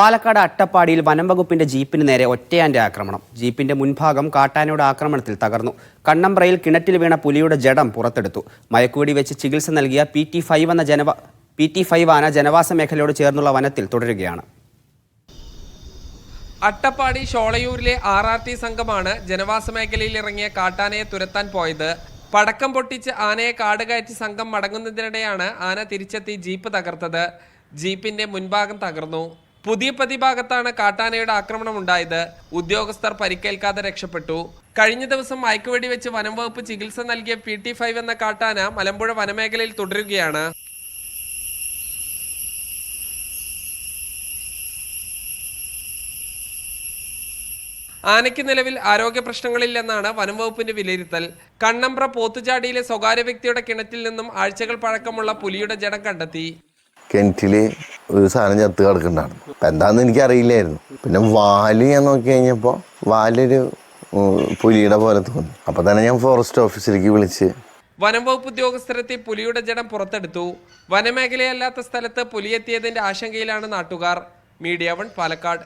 പാലക്കാട് അട്ടപ്പാടിയിൽ വനംവകുപ്പിന്റെ ജീപ്പിന് നേരെ ഒറ്റയാന്റെ ആക്രമണം. ജീപ്പിന്റെ മുൻഭാഗം കാട്ടാനയുടെ ആക്രമണത്തിൽ തകർന്നു. കണ്ണമ്പ്രയിൽ കിണറ്റിൽ വീണ പുലിയുടെ ജഡം പുറത്തെടുത്തു. മയക്കുവെടി വെച്ച് ചികിത്സ നൽകിയ പി ടി ഫൈവ് എന്ന ജനവ പി ടി ഫൈവ് ആന ജനവാസ മേഖലയോട് ചേർന്നുള്ള വനത്തിൽ തുടരുകയാണ്. അട്ടപ്പാടി ഷോളയൂരിലെ ആർ ആർ ടി സംഘമാണ് ജനവാസ മേഖലയിൽ ഇറങ്ങിയ കാട്ടാനയെ തുരത്താൻ പോയത്. പടക്കം പൊട്ടിച്ച് ആനയെ കാട് കയറ്റി സംഘം മടങ്ങുന്നതിനിടെയാണ് ആന തിരിച്ചെത്തി ജീപ്പ് തകർത്തത്. ജീപ്പിന്റെ മുൻഭാഗം തകർന്നു. പുതിയ പ്രതിഭാഗത്താണ് കാട്ടാനയുടെ ആക്രമണം ഉണ്ടായത്. ഉദ്യോഗസ്ഥർ പരിക്കേൽക്കാതെ രക്ഷപ്പെട്ടു. കഴിഞ്ഞ ദിവസം മയക്കുവെടി വെച്ച് വനം വകുപ്പ് ചികിത്സ നൽകിയ പി ടി ഫൈവ് എന്ന കാട്ടാന മലമ്പുഴ വനമേഖലയിൽ തുടരുകയാണ്. ആനയ്ക്ക് നിലവിൽ ആരോഗ്യ പ്രശ്നങ്ങളില്ലെന്നാണ് വനം വകുപ്പിന്റെ വിലയിരുത്തൽ. കണ്ണമ്പ്ര പോത്തുചാടിയിലെ സ്വകാര്യ വ്യക്തിയുടെ കിണറ്റിൽ നിന്നും ആഴ്ചകൾ പഴക്കമുള്ള പുലിയുടെ ജഡം കണ്ടെത്തി. കിണറ്റിൽ ഒരു സാധനം ചത്ത് കിടക്കുന്നുണ്ടാണ്. അപ്പം എന്താണെന്ന് എനിക്കറിയില്ലായിരുന്നു. പിന്നെ വാൽ ഞാൻ നോക്കി കഴിഞ്ഞപ്പോൾ വാലൊരു പുലിയുടെ പോലെ തോന്നി. അപ്പം തന്നെ ഞാൻ ഫോറസ്റ്റ് ഓഫീസിലേക്ക് വിളിച്ച്. വനം വകുപ്പ് ഉദ്യോഗസ്ഥരെത്തി പുലിയുടെ ജഡം പുറത്തെടുത്തു. വനമേഖലയല്ലാത്ത സ്ഥലത്ത് പുലിയെത്തിയതിന്റെ ആശങ്കയിലാണ് നാട്ടുകാർ. Media One Palakkad.